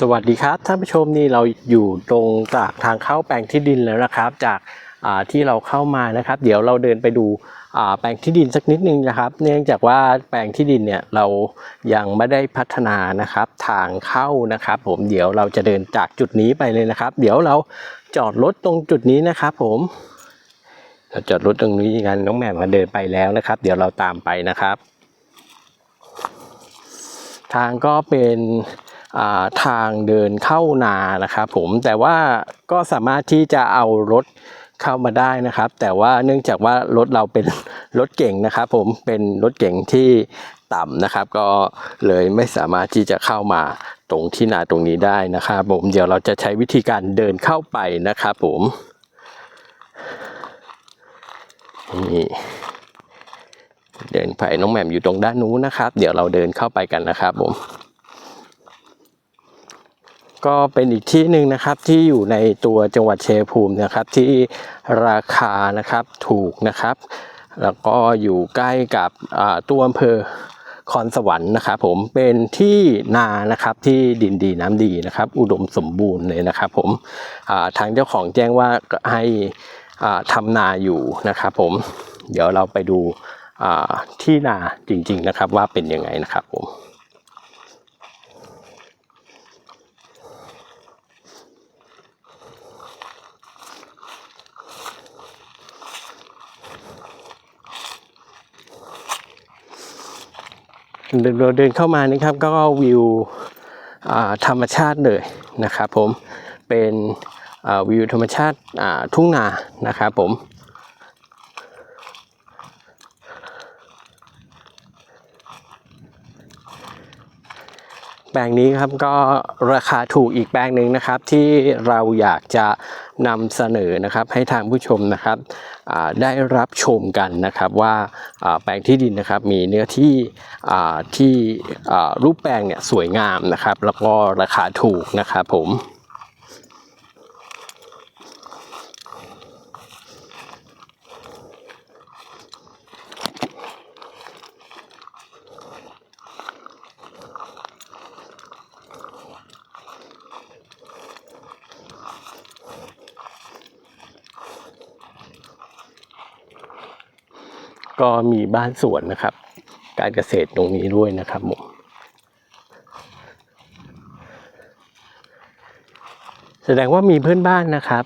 สวัสดีครับท่านผู้ชมนี่เราอยู่ตรงจากทางเข้าแปลงที่ดินแล้วนะครับ จากที่เราเข้ามานะครับ เดี๋ยวเราเดินไปดูแปลงที่ดินสักนิดนึงนะครับ เนื่องจากว่าแปลงที่ดินเนี่ยเรายังไม่ได้พัฒนานะครับทางเข้านะครับ ผมเดี๋ยวเราจะเดินจากจุดนี้ไปเลยนะครับ เดี๋ยวเราจอดรถตรงจุดนี้นะครับผมเราจอดรถตรงนี้กันน้องแหม่มมาเดินไปแล้วนะครับ เดี๋ยวเราตามไปนะครับ ทางก็เป็น ทางเดินเข้านานะครับผมแต่ว่าก็สามารถที่จะเอารถเข้ามาได้นะครับ แต่ว่าเนื่องจากว่ารถเราเป็นรถเก่งนะครับ ผมเป็นรถเก่งที่ต่ำนะครับ ก็เลยไม่สามารถที่จะเข้ามาตรงที่นาตรงนี้ได้นะครับ ผมเดี๋ยวเราจะใช้วิธีการเดินเข้าไปนะครับผมนี่เดินไปน้องแหม่มอยู่ตรงด้านนู้นนะครับ เดี๋ยวเราเดินเข้าไปกันนะครับผม ก็เป็นอีกที่หนึ่งนะครับที่อยู่ในตัวจังหวัดเชัยงภูมินะครับที่ราคานะครับถูกนะครับ แล้วก็อยู่ใกล้กับตัวอำเภอคอนสวรรค์นะครับผมเป็นที่นานะครับที่ดินดีน้ำดีนะครับ อุดมสมบูรณ์เลยนะครับ ผมทางเจ้าของแจ้งว่าให้อ่าทำนาอยู่นะครับผมเดี๋ยวเราไปดูที่นาจริงๆนะครับว่าเป็นยังไงนะครับผม เราเดินเข้ามานี่ครับก็วิวธรรมชาติเลยนะครับผมเป็นวิวธรรมชาติทุ่งนานะครับผม แปลงนี้ครับก็ราคาถูกอีกแปลงหนึ่งนะครับ ที่เราอยากจะนำเสนอนะครับให้ทางผู้ชมนะครับได้รับชมกันนะครับว่าแปลงที่ดินนะครับมีเนื้อที่ที่รูปแปลงเนี่ยสวยงามนะครับ แล้วก็ราคาถูกนะครับผม ก็มีบ้านสวนนะครับ การเกษตรตรงนี้ด้วยนะครับผมแสดงว่ามีเพื่อนบ้านนะครับ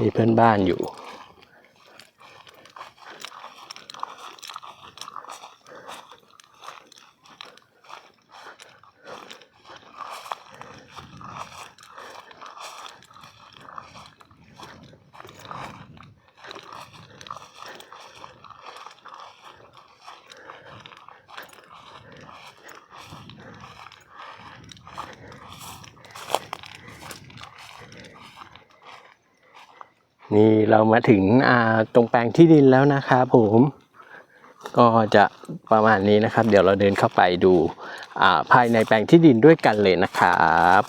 มีเพื่อนบ้านอยู่ นี่เรามาถึงตรงแปลงที่ดินแล้วนะครับผม ก็จะประมาณนี้นะครับ เดี๋ยวเราเดินเข้าไปดูภายในแปลงที่ดินด้วยกันเลยนะครับ